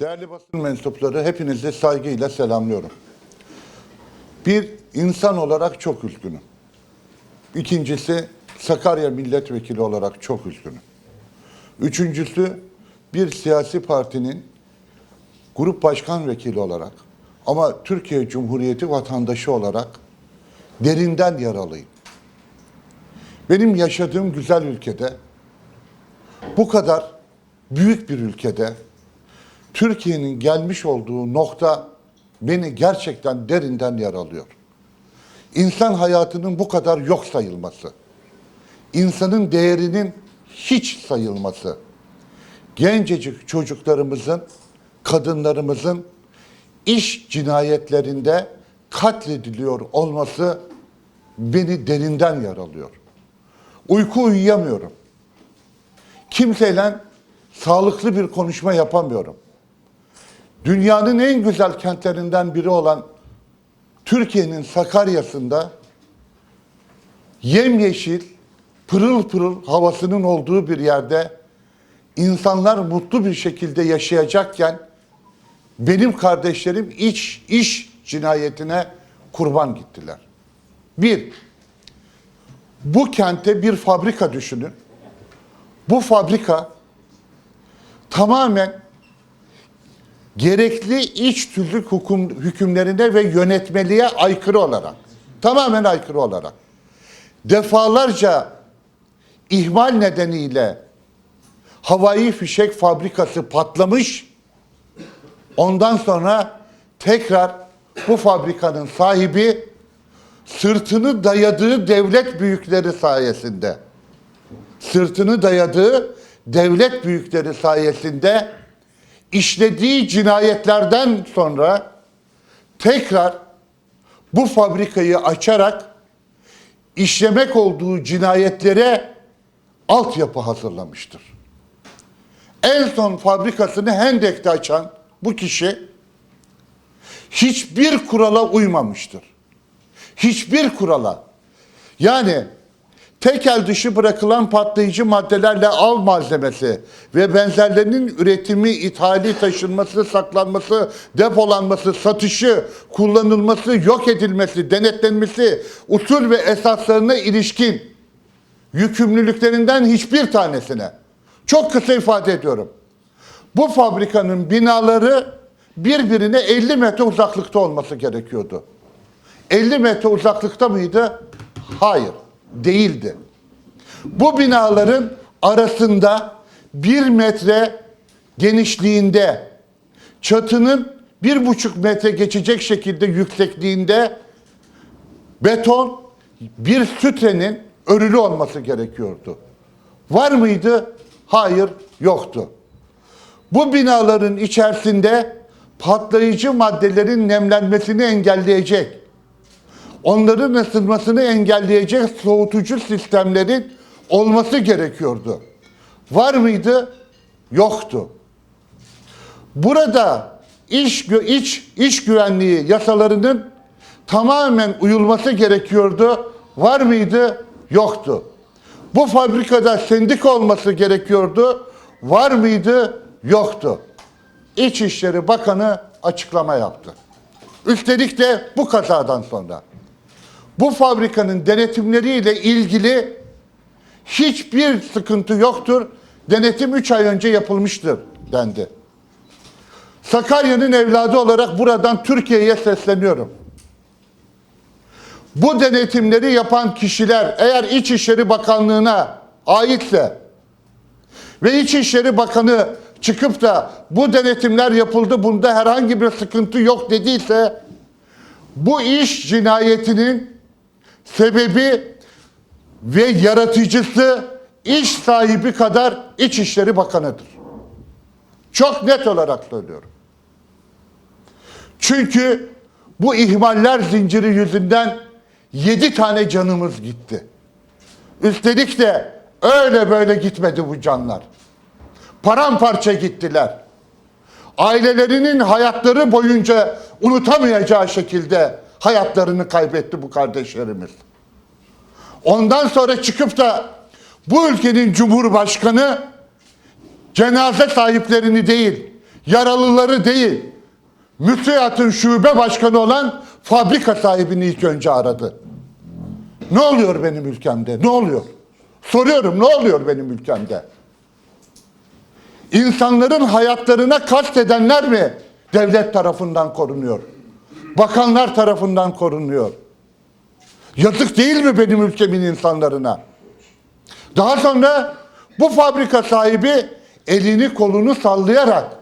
Değerli basın mensupları hepinizi saygıyla selamlıyorum. Bir insan olarak çok üzgünüm. İkincisi Sakarya milletvekili olarak çok üzgünüm. Üçüncüsü bir siyasi partinin grup başkan vekili olarak ama Türkiye Cumhuriyeti vatandaşı olarak derinden yaralıyım. Benim yaşadığım güzel ülkede bu kadar büyük bir ülkede Türkiye'nin gelmiş olduğu nokta beni gerçekten derinden yaralıyor. İnsan hayatının bu kadar yok sayılması, insanın değerinin hiç sayılması, gencecik çocuklarımızın, kadınlarımızın iş cinayetlerinde katlediliyor olması beni derinden yaralıyor. Uyku uyuyamıyorum. Kimseyle sağlıklı bir konuşma yapamıyorum dünyanın en güzel kentlerinden biri olan Türkiye'nin Sakarya'sında yemyeşil, pırıl pırıl havasının olduğu bir yerde insanlar mutlu bir şekilde yaşayacakken benim kardeşlerim iç iş cinayetine kurban gittiler. Bir, bu kente bir fabrika düşünün. Bu fabrika tamamen gerekli iç tüzük hukum, hükümlerine ve yönetmeliğe aykırı olarak, tamamen aykırı olarak, defalarca ihmal nedeniyle havai fişek fabrikası patlamış, ondan sonra tekrar bu fabrikanın sahibi sırtını dayadığı devlet büyükleri sayesinde, sırtını dayadığı devlet büyükleri sayesinde işlediği cinayetlerden sonra tekrar bu fabrikayı açarak işlemek olduğu cinayetlere altyapı hazırlamıştır. En son fabrikasını Hendek'te açan bu kişi hiçbir kurala uymamıştır. Hiçbir kurala. Yani tekel dışı bırakılan patlayıcı maddelerle av malzemesi ve benzerlerinin üretimi, ithali, taşınması, saklanması, depolanması, satışı, kullanılması, yok edilmesi, denetlenmesi, usul ve esaslarına ilişkin yükümlülüklerinden hiçbir tanesine. Çok kısa ifade ediyorum. Bu fabrikanın binaları birbirine 50 metre uzaklıkta olması gerekiyordu. 50 metre uzaklıkta mıydı? Hayır, değildi. Bu binaların arasında bir metre genişliğinde, çatının bir buçuk metre geçecek şekilde yüksekliğinde beton bir sütrenin örülü olması gerekiyordu. Var mıydı? Hayır, yoktu. Bu binaların içerisinde patlayıcı maddelerin nemlenmesini engelleyecek, onların ısınmasını engelleyecek soğutucu sistemlerin olması gerekiyordu. Var mıydı? Yoktu. Burada iş iç iş güvenliği yasalarının tamamen uyulması gerekiyordu. Var mıydı? Yoktu. Bu fabrikada sendika olması gerekiyordu. Var mıydı? Yoktu. İçişleri Bakanı açıklama yaptı. Üstelik de bu kazadan sonra. Bu fabrikanın denetimleriyle ilgili hiçbir sıkıntı yoktur. Denetim 3 ay önce yapılmıştır dendi. Sakarya'nın evladı olarak buradan Türkiye'ye sesleniyorum. Bu denetimleri yapan kişiler eğer İçişleri Bakanlığı'na aitse ve İçişleri Bakanı çıkıp da bu denetimler yapıldı bunda herhangi bir sıkıntı yok dediyse bu iş cinayetinin sebebi ve yaratıcısı iş sahibi kadar İçişleri Bakanı'dır. Çok net olarak söylüyorum. Çünkü bu ihmaller zinciri yüzünden yedi tane canımız gitti. Üstelik de öyle böyle gitmedi bu canlar. Paramparça gittiler. Ailelerinin hayatları boyunca unutamayacağı şekilde hayatlarını kaybetti bu kardeşlerimiz. Ondan sonra çıkıp da bu ülkenin cumhurbaşkanı cenaze sahiplerini değil, yaralıları değil, müsiyatın şube başkanı olan fabrika sahibini ilk önce aradı. Ne oluyor benim ülkemde? Ne oluyor? Soruyorum ne oluyor benim ülkemde? İnsanların hayatlarına kastedenler mi devlet tarafından korunuyor? Bakanlar tarafından korunuyor. Yazık değil mi benim ülkemin insanlarına? Daha sonra bu fabrika sahibi elini kolunu sallayarak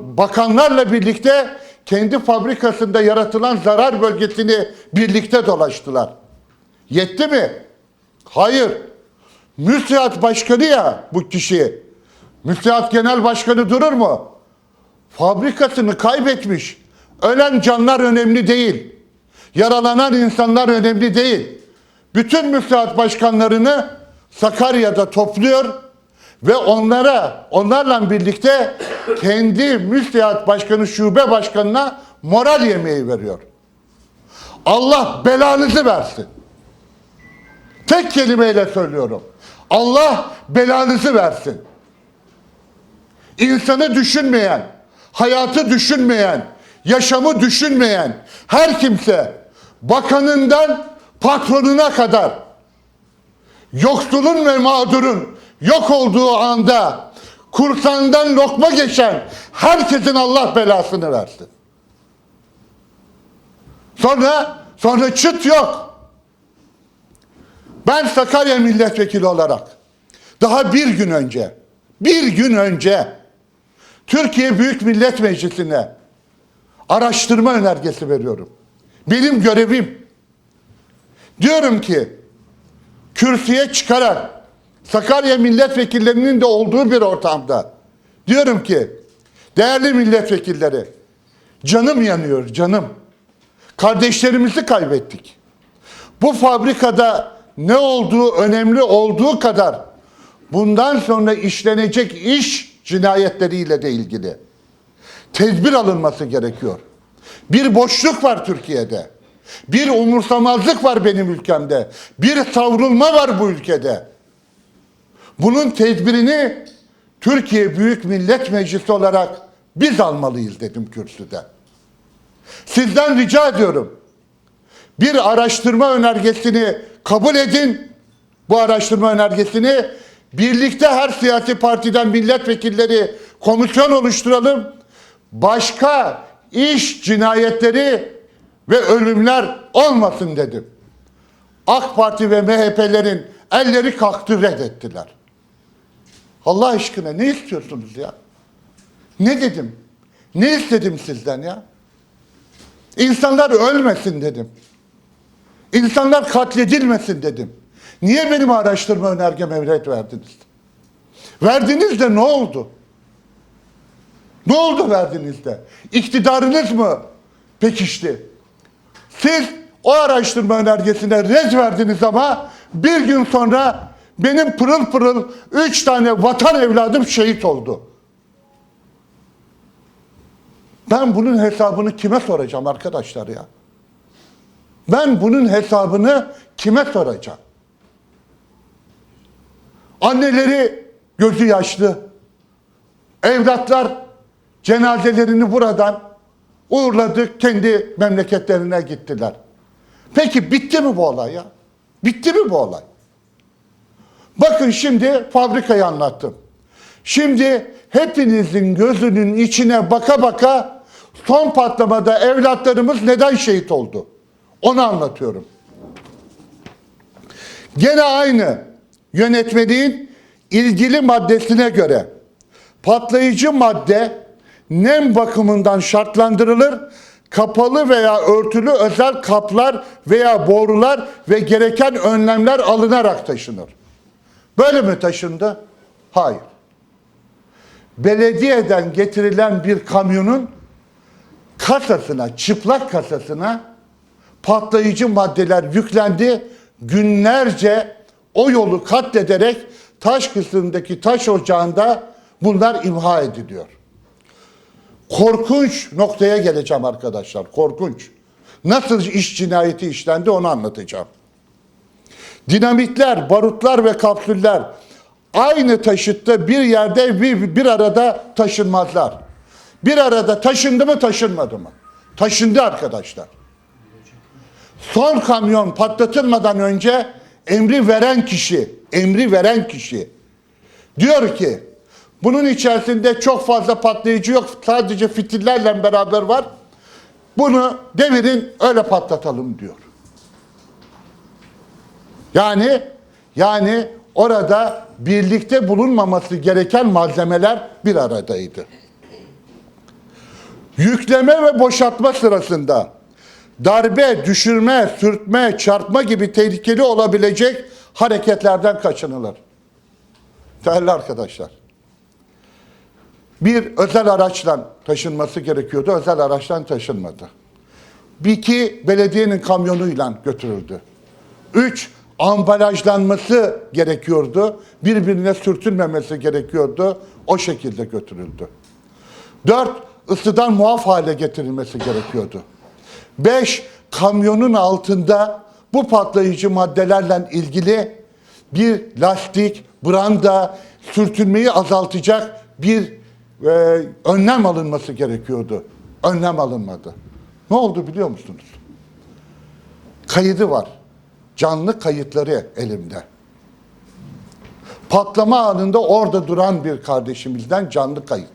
bakanlarla birlikte kendi fabrikasında yaratılan zarar bölgesini birlikte dolaştılar. Yetti mi? Hayır. Müsiat başkanı ya bu kişi. Müsiat genel başkanı durur mu? Fabrikasını kaybetmiş. Ölen canlar önemli değil. Yaralanan insanlar önemli değil. Bütün müsiat başkanlarını Sakarya'da topluyor ve onlara, onlarla birlikte kendi müsiat başkanı, şube başkanına moral yemeği veriyor. Allah belanızı versin. Tek kelimeyle söylüyorum. Allah belanızı versin. İnsanı düşünmeyen, hayatı düşünmeyen, yaşamı düşünmeyen her kimse bakanından patronuna kadar yoksulun ve mağdurun yok olduğu anda kursandan lokma geçen herkesin Allah belasını versin. Sonra sonra çıt yok. Ben Sakarya milletvekili olarak daha bir gün önce bir gün önce Türkiye Büyük Millet Meclisi'ne araştırma önergesi veriyorum. Benim görevim. Diyorum ki kürsüye çıkarak Sakarya milletvekillerinin de olduğu bir ortamda diyorum ki değerli milletvekilleri canım yanıyor canım. Kardeşlerimizi kaybettik. Bu fabrikada ne olduğu önemli olduğu kadar bundan sonra işlenecek iş cinayetleriyle de ilgili tedbir alınması gerekiyor. Bir boşluk var Türkiye'de. Bir umursamazlık var benim ülkemde. Bir savrulma var bu ülkede. Bunun tedbirini Türkiye Büyük Millet Meclisi olarak biz almalıyız dedim kürsüde. Sizden rica ediyorum. Bir araştırma önergesini kabul edin. Bu araştırma önergesini birlikte her siyasi partiden milletvekilleri komisyon oluşturalım. Başka iş cinayetleri ve ölümler olmasın dedim. AK Parti ve MHP'lerin elleri kalktı reddettiler. Allah aşkına ne istiyorsunuz ya? Ne dedim? Ne istedim sizden ya? İnsanlar ölmesin dedim. İnsanlar katledilmesin dedim. Niye benim araştırma önergeme red verdiniz? Verdiniz de ne oldu? Ne oldu verdiniz de? İktidarınız mı pekişti? Siz o araştırma önergesine red verdiniz ama bir gün sonra benim pırıl pırıl üç tane vatan evladım şehit oldu. Ben bunun hesabını kime soracağım arkadaşlar ya? Ben bunun hesabını kime soracağım? Anneleri gözü yaşlı. Evlatlar cenazelerini buradan uğurladık, kendi memleketlerine gittiler. Peki bitti mi bu olay ya? Bitti mi bu olay? Bakın şimdi fabrikayı anlattım. Şimdi hepinizin gözünün içine baka baka son patlamada evlatlarımız neden şehit oldu? Onu anlatıyorum. Gene aynı yönetmeliğin ilgili maddesine göre patlayıcı madde nem bakımından şartlandırılır. Kapalı veya örtülü özel kaplar veya borular ve gereken önlemler alınarak taşınır. Böyle mi taşındı? Hayır. Belediyeden getirilen bir kamyonun kasasına, çıplak kasasına patlayıcı maddeler yüklendi. Günlerce o yolu katlederek taş kısmındaki taş ocağında bunlar imha ediliyor. Korkunç noktaya geleceğim arkadaşlar. Korkunç. Nasıl iş cinayeti işlendi onu anlatacağım. Dinamitler, barutlar ve kapsüller aynı taşıtta bir yerde bir, bir arada taşınmazlar. Bir arada taşındı mı taşınmadı mı? Taşındı arkadaşlar. Son kamyon patlatılmadan önce emri veren kişi, emri veren kişi diyor ki bunun içerisinde çok fazla patlayıcı yok. Sadece fitillerle beraber var. Bunu devirin öyle patlatalım diyor. Yani yani orada birlikte bulunmaması gereken malzemeler bir aradaydı. Yükleme ve boşaltma sırasında darbe, düşürme, sürtme, çarpma gibi tehlikeli olabilecek hareketlerden kaçınılır. Değerli arkadaşlar, bir özel araçla taşınması gerekiyordu, özel araçtan taşınmadı. Bir iki belediyenin kamyonuyla götürüldü. Üç, ambalajlanması gerekiyordu. Birbirine sürtünmemesi gerekiyordu. O şekilde götürüldü. Dört, ısıdan muaf hale getirilmesi gerekiyordu. Beş, kamyonun altında bu patlayıcı maddelerle ilgili bir lastik, branda, sürtünmeyi azaltacak bir e, önlem alınması gerekiyordu. Önlem alınmadı. Ne oldu biliyor musunuz? Kaydı var. Canlı kayıtları elimde. Patlama anında orada duran bir kardeşimizden canlı kayıt.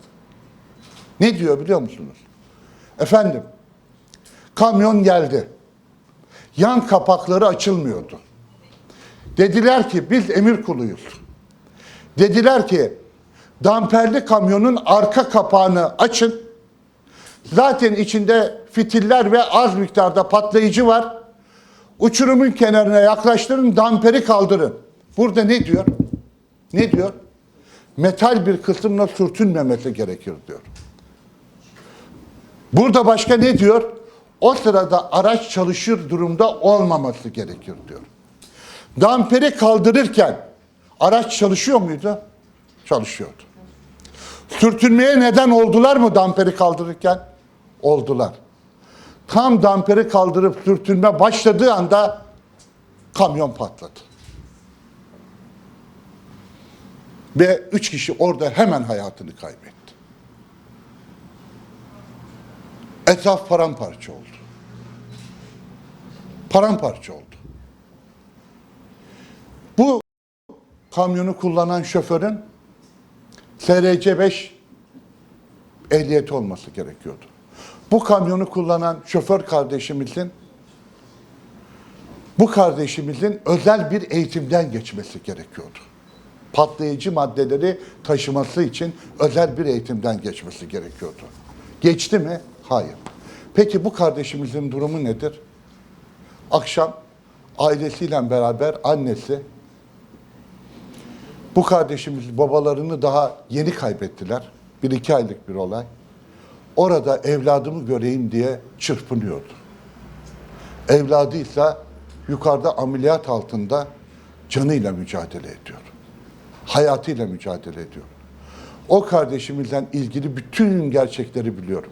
Ne diyor biliyor musunuz? Efendim, kamyon geldi. Yan kapakları açılmıyordu. Dediler ki biz emir kuluyuz. Dediler ki damperli kamyonun arka kapağını açın. Zaten içinde fitiller ve az miktarda patlayıcı var. Uçurumun kenarına yaklaştırın, damperi kaldırın. Burada ne diyor? Ne diyor? Metal bir kısımla sürtünmemesi gerekir diyor. Burada başka ne diyor? O sırada araç çalışır durumda olmaması gerekir diyor. Damperi kaldırırken araç çalışıyor muydu? Çalışıyordu. Sürtünmeye neden oldular mı damperi kaldırırken? Oldular. Tam damperi kaldırıp sürtünme başladığı anda kamyon patladı. Ve üç kişi orada hemen hayatını kaybetti. Etraf paramparça oldu. Paramparça oldu. Bu kamyonu kullanan şoförün SRC 5 ehliyeti olması gerekiyordu. Bu kamyonu kullanan şoför kardeşimizin bu kardeşimizin özel bir eğitimden geçmesi gerekiyordu. Patlayıcı maddeleri taşıması için özel bir eğitimden geçmesi gerekiyordu. Geçti mi? Hayır. Peki bu kardeşimizin durumu nedir? Akşam ailesiyle beraber annesi bu kardeşimiz babalarını daha yeni kaybettiler. Bir iki aylık bir olay. Orada evladımı göreyim diye çırpınıyordu. Evladıysa yukarıda ameliyat altında canıyla mücadele ediyor. Hayatıyla mücadele ediyor. O kardeşimizle ilgili bütün gerçekleri biliyorum.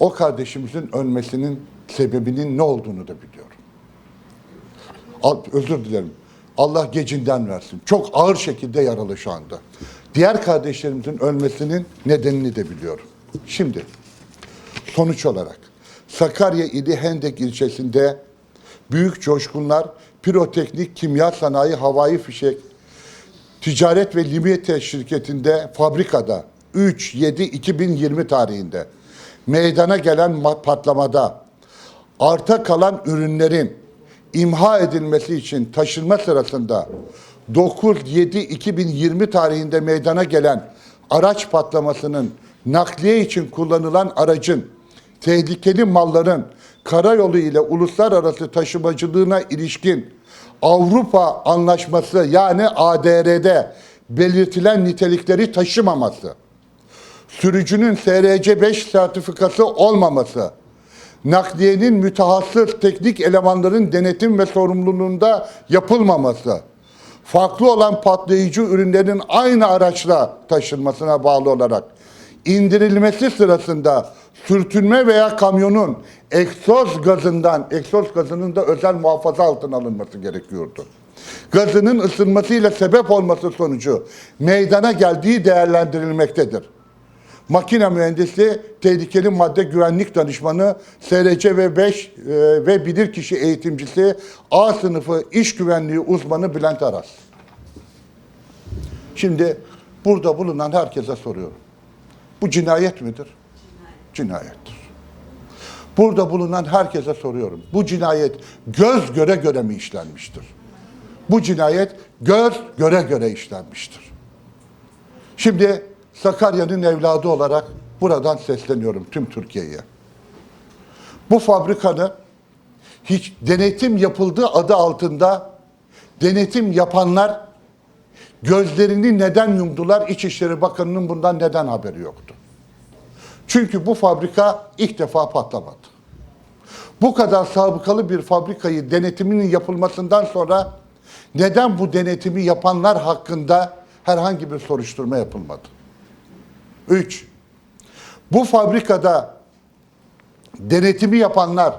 O kardeşimizin ölmesinin sebebinin ne olduğunu da biliyorum. Özür dilerim. Allah gecinden versin. Çok ağır şekilde yaralı şu anda. Diğer kardeşlerimizin ölmesinin nedenini de biliyorum. Şimdi sonuç olarak Sakarya ili Hendek ilçesinde büyük coşkunlar piroteknik kimya sanayi havai fişek ticaret ve limite şirketinde fabrikada 3-7-2020 tarihinde meydana gelen ma- patlamada arta kalan ürünlerin imha edilmesi için taşınma sırasında 9-7-2020 tarihinde meydana gelen araç patlamasının nakliye için kullanılan aracın tehlikeli malların karayolu ile uluslararası taşımacılığına ilişkin Avrupa Anlaşması yani ADR'de belirtilen nitelikleri taşımaması, sürücünün SRC 5 sertifikası olmaması, nakliyenin mütehassıs teknik elemanların denetim ve sorumluluğunda yapılmaması, farklı olan patlayıcı ürünlerin aynı araçla taşınmasına bağlı olarak indirilmesi sırasında sürtünme veya kamyonun egzoz gazından, egzoz gazının da özel muhafaza altına alınması gerekiyordu. Gazının ısınmasıyla sebep olması sonucu meydana geldiği değerlendirilmektedir. Makine mühendisi, tehlikeli madde güvenlik danışmanı, SRC ve 5 e, ve bilirkişi eğitimcisi, A sınıfı iş güvenliği uzmanı Bülent Aras. Şimdi burada bulunan herkese soruyorum. Bu cinayet midir? Cinayettir. Burada bulunan herkese soruyorum. Bu cinayet göz göre göre mi işlenmiştir? Bu cinayet göz göre göre işlenmiştir. Şimdi Sakarya'nın evladı olarak buradan sesleniyorum tüm Türkiye'ye. Bu fabrikanı hiç denetim yapıldığı adı altında denetim yapanlar gözlerini neden yumdular? İçişleri Bakanı'nın bundan neden haberi yoktu? Çünkü bu fabrika ilk defa patlamadı. Bu kadar sabıkalı bir fabrikayı denetiminin yapılmasından sonra neden bu denetimi yapanlar hakkında herhangi bir soruşturma yapılmadı? 3. Bu fabrikada denetimi yapanlar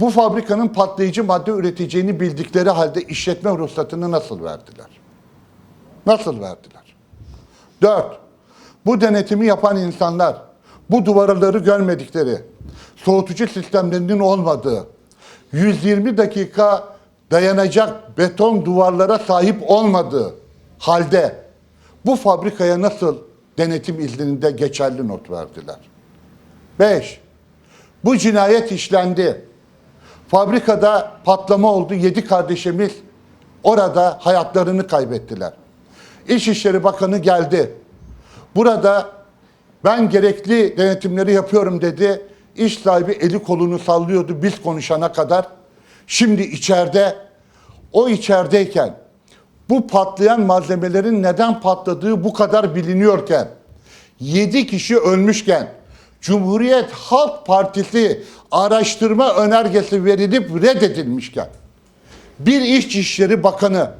bu fabrikanın patlayıcı madde üreteceğini bildikleri halde işletme ruhsatını nasıl verdiler? Nasıl verdiler? 4. Bu denetimi yapan insanlar bu duvarları görmedikleri, soğutucu sistemlerinin olmadığı, 120 dakika dayanacak beton duvarlara sahip olmadığı halde bu fabrikaya nasıl denetim izninde geçerli not verdiler? 5. Bu cinayet işlendi. Fabrikada patlama oldu. Yedi kardeşimiz orada hayatlarını kaybettiler. İçişleri Bakanı geldi. Burada ben gerekli denetimleri yapıyorum dedi. İş sahibi eli kolunu sallıyordu biz konuşana kadar. Şimdi içeride, o içerideyken bu patlayan malzemelerin neden patladığı bu kadar biliniyorken, 7 kişi ölmüşken, Cumhuriyet Halk Partisi araştırma önergesi verilip reddedilmişken, bir İçişleri Bakanı,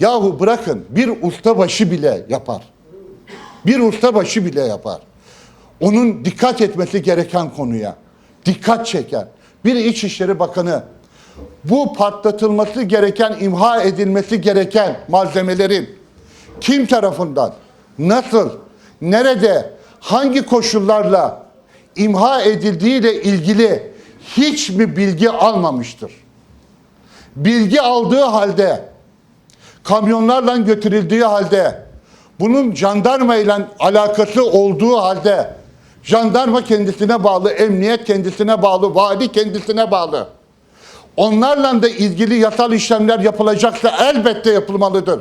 yahu bırakın bir ustabaşı bile yapar. Bir ustabaşı bile yapar. Onun dikkat etmesi gereken konuya dikkat çeken bir İçişleri Bakanı bu patlatılması gereken, imha edilmesi gereken malzemelerin kim tarafından, nasıl, nerede, hangi koşullarla imha edildiğiyle ilgili hiç mi bilgi almamıştır? Bilgi aldığı halde, kamyonlarla götürüldüğü halde, bunun jandarma ile alakası olduğu halde, jandarma kendisine bağlı, emniyet kendisine bağlı, vali kendisine bağlı. Onlarla da ilgili yasal işlemler yapılacaksa elbette yapılmalıdır.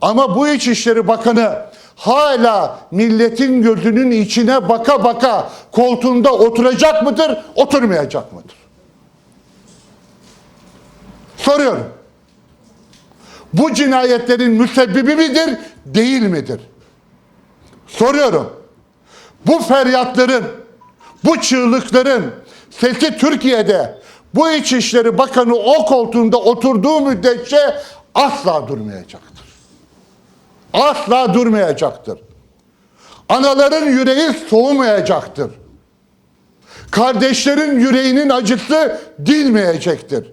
Ama bu İçişleri Bakanı hala milletin gözünün içine baka baka koltuğunda oturacak mıdır, oturmayacak mıdır? Soruyorum. Bu cinayetlerin müsebbibi midir, değil midir? Soruyorum. Bu feryatların, bu çığlıkların sesi Türkiye'de bu İçişleri Bakanı o koltuğunda oturduğu müddetçe asla durmayacaktır. Asla durmayacaktır. Anaların yüreği soğumayacaktır. Kardeşlerin yüreğinin acısı dinmeyecektir.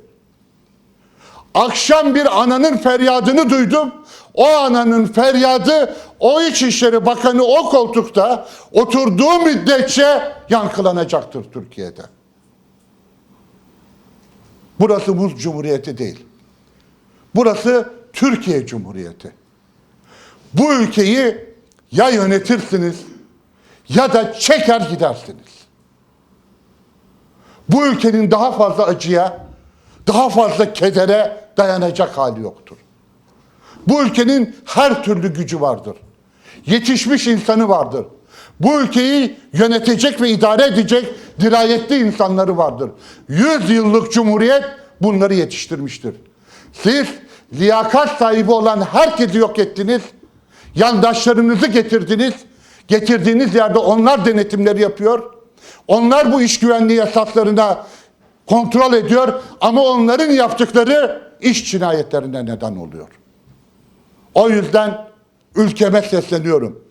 Akşam bir ananın feryadını duydum. O ananın feryadı o İçişleri Bakanı o koltukta oturduğu müddetçe yankılanacaktır Türkiye'de. Burası Muz Cumhuriyeti değil. Burası Türkiye Cumhuriyeti. Bu ülkeyi ya yönetirsiniz ya da çeker gidersiniz. Bu ülkenin daha fazla acıya, daha fazla kedere dayanacak hali yoktur. Bu ülkenin her türlü gücü vardır. Yetişmiş insanı vardır. Bu ülkeyi yönetecek ve idare edecek dirayetli insanları vardır. Yüz yıllık cumhuriyet bunları yetiştirmiştir. Siz liyakat sahibi olan herkesi yok ettiniz. Yandaşlarınızı getirdiniz. Getirdiğiniz yerde onlar denetimleri yapıyor. Onlar bu iş güvenliği yasaklarına kontrol ediyor ama onların yaptıkları iş cinayetlerine neden oluyor. O yüzden ülkeme sesleniyorum.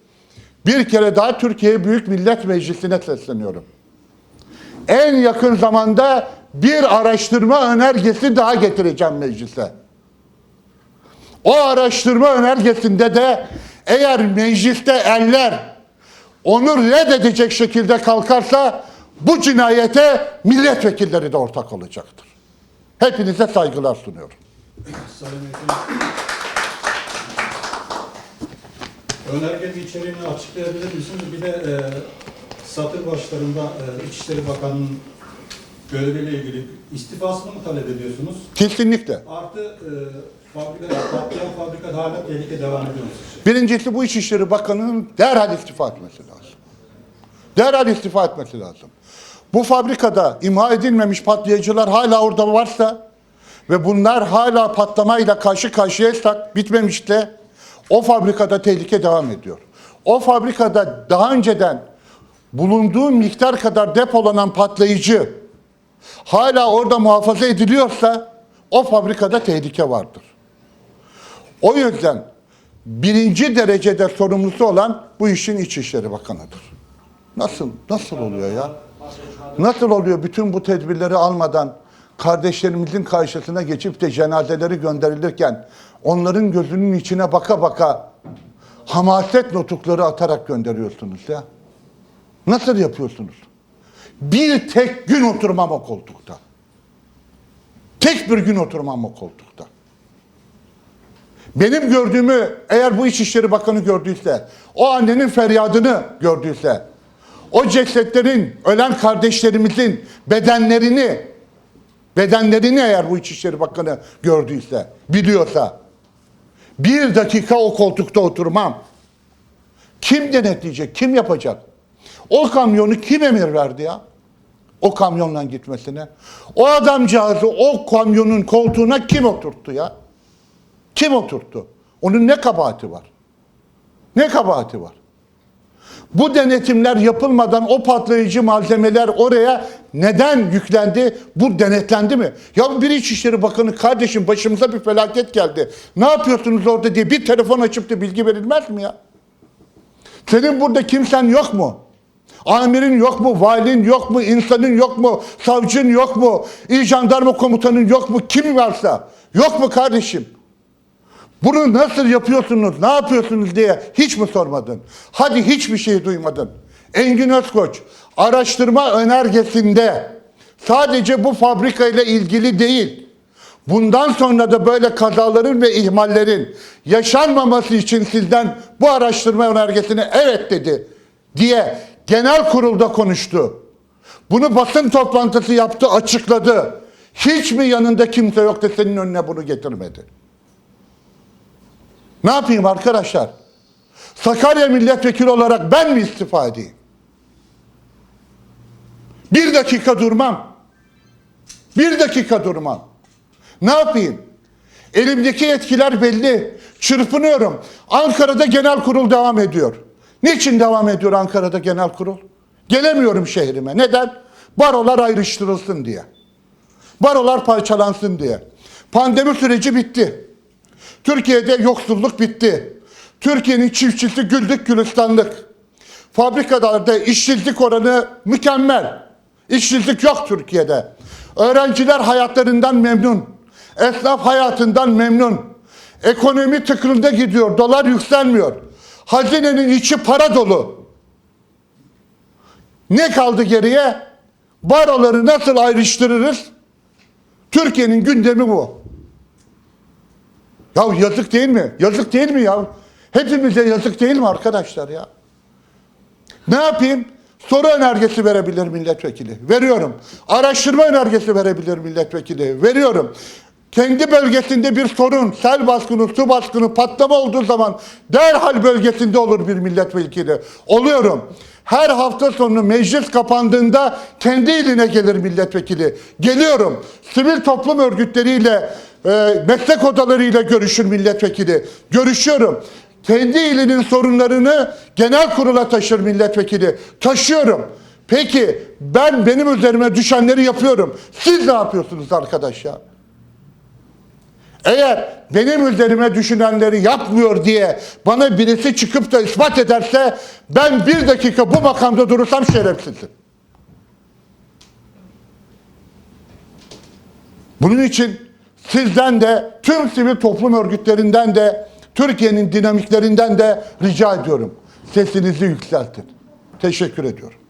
Bir kere daha Türkiye Büyük Millet Meclisi'ne sesleniyorum. En yakın zamanda bir araştırma önergesi daha getireceğim meclise. O araştırma önergesinde de eğer mecliste eller onu reddedecek şekilde kalkarsa bu cinayete milletvekilleri de ortak olacaktır. Hepinize saygılar sunuyorum. Önergenin içeriğini açıklayabilir misiniz? Bir de e, satır başlarında e, İçişleri Bakanı'nın göreviyle ilgili istifasını mı talep ediyorsunuz? Kesinlikle. Artı e, fabrika, patlayan fabrikada hala tehlike devam ediyor? Birincisi bu İçişleri Bakanı'nın derhal istifa etmesi lazım. Derhal istifa etmesi lazım. Bu fabrikada imha edilmemiş patlayıcılar hala orada varsa ve bunlar hala patlamayla karşı karşıyaysak bitmemişse o fabrikada tehlike devam ediyor. O fabrikada daha önceden bulunduğu miktar kadar depolanan patlayıcı hala orada muhafaza ediliyorsa o fabrikada tehlike vardır. O yüzden birinci derecede sorumlusu olan bu işin İçişleri Bakanı'dır. Nasıl, nasıl oluyor ya? Nasıl oluyor bütün bu tedbirleri almadan kardeşlerimizin karşısına geçip de cenazeleri gönderilirken onların gözünün içine baka baka hamaset notukları atarak gönderiyorsunuz ya? Nasıl yapıyorsunuz? Bir tek gün oturmam o koltukta. Tek bir gün oturmam o koltukta. Benim gördüğümü eğer bu İçişleri Bakanı gördüyse, o annenin feryadını gördüyse, o cesetlerin, ölen kardeşlerimizin bedenlerini, bedenlerini eğer bu İçişleri Bakanı gördüyse, biliyorsa, bir dakika o koltukta oturmam. Kim denetleyecek, kim yapacak? O kamyonu kim emir verdi ya? O kamyonla gitmesine. O adamcağızı o kamyonun koltuğuna kim oturttu ya? Kim oturttu? Onun ne kabahati var? Ne kabahati var? Bu denetimler yapılmadan o patlayıcı malzemeler oraya neden yüklendi? Bu denetlendi mi? Ya bir İçişleri Bakanı kardeşim başımıza bir felaket geldi. Ne yapıyorsunuz orada diye bir telefon açıp da bilgi verilmez mi ya? Senin burada kimsen yok mu? Amirin yok mu? Valin yok mu? insanın yok mu? Savcın yok mu? İl jandarma komutanın yok mu? Kim varsa. Yok mu kardeşim? Bunu nasıl yapıyorsunuz, ne yapıyorsunuz diye hiç mi sormadın? Hadi hiçbir şey duymadın. Engin Özkoç araştırma önergesinde sadece bu fabrika ile ilgili değil, bundan sonra da böyle kazaların ve ihmallerin yaşanmaması için sizden bu araştırma önergesine evet dedi diye genel kurulda konuştu. Bunu basın toplantısı yaptı, açıkladı. Hiç mi yanında kimse yok da senin önüne bunu getirmedi? Ne yapayım arkadaşlar? Sakarya milletvekili olarak ben mi istifa edeyim? Bir dakika durmam. Bir dakika durmam. Ne yapayım? Elimdeki yetkiler belli. Çırpınıyorum. Ankara'da genel kurul devam ediyor. Niçin devam ediyor Ankara'da genel kurul? Gelemiyorum şehrime. Neden? Barolar ayrıştırılsın diye. Barolar parçalansın diye. Pandemi süreci bitti. Türkiye'de yoksulluk bitti. Türkiye'nin çiftçisi güldük gülistanlık. Fabrikalarda işsizlik oranı mükemmel. İşsizlik yok Türkiye'de. Öğrenciler hayatlarından memnun. Esnaf hayatından memnun. Ekonomi tıkırında gidiyor. Dolar yükselmiyor. Hazinenin içi para dolu. Ne kaldı geriye? Baroları nasıl ayrıştırırız? Türkiye'nin gündemi bu. Ya yazık değil mi? Yazık değil mi ya? Hepimize yazık değil mi arkadaşlar ya? Ne yapayım? Soru önergesi verebilir milletvekili. Veriyorum. Araştırma önergesi verebilir milletvekili. Veriyorum. Kendi bölgesinde bir sorun, sel baskını, su baskını, patlama olduğu zaman derhal bölgesinde olur bir milletvekili. Oluyorum. Her hafta sonu meclis kapandığında kendi iline gelir milletvekili. Geliyorum. Sivil toplum örgütleriyle, e, meslek odalarıyla görüşür milletvekili. Görüşüyorum. Kendi ilinin sorunlarını genel kurula taşır milletvekili. Taşıyorum. Peki ben benim üzerime düşenleri yapıyorum. Siz ne yapıyorsunuz arkadaş ya? Eğer benim üzerime düşünenleri yapmıyor diye bana birisi çıkıp da ispat ederse ben bir dakika bu makamda durursam şerefsizim. Bunun için sizden de tüm sivil toplum örgütlerinden de Türkiye'nin dinamiklerinden de rica ediyorum. Sesinizi yükseltin. Teşekkür ediyorum.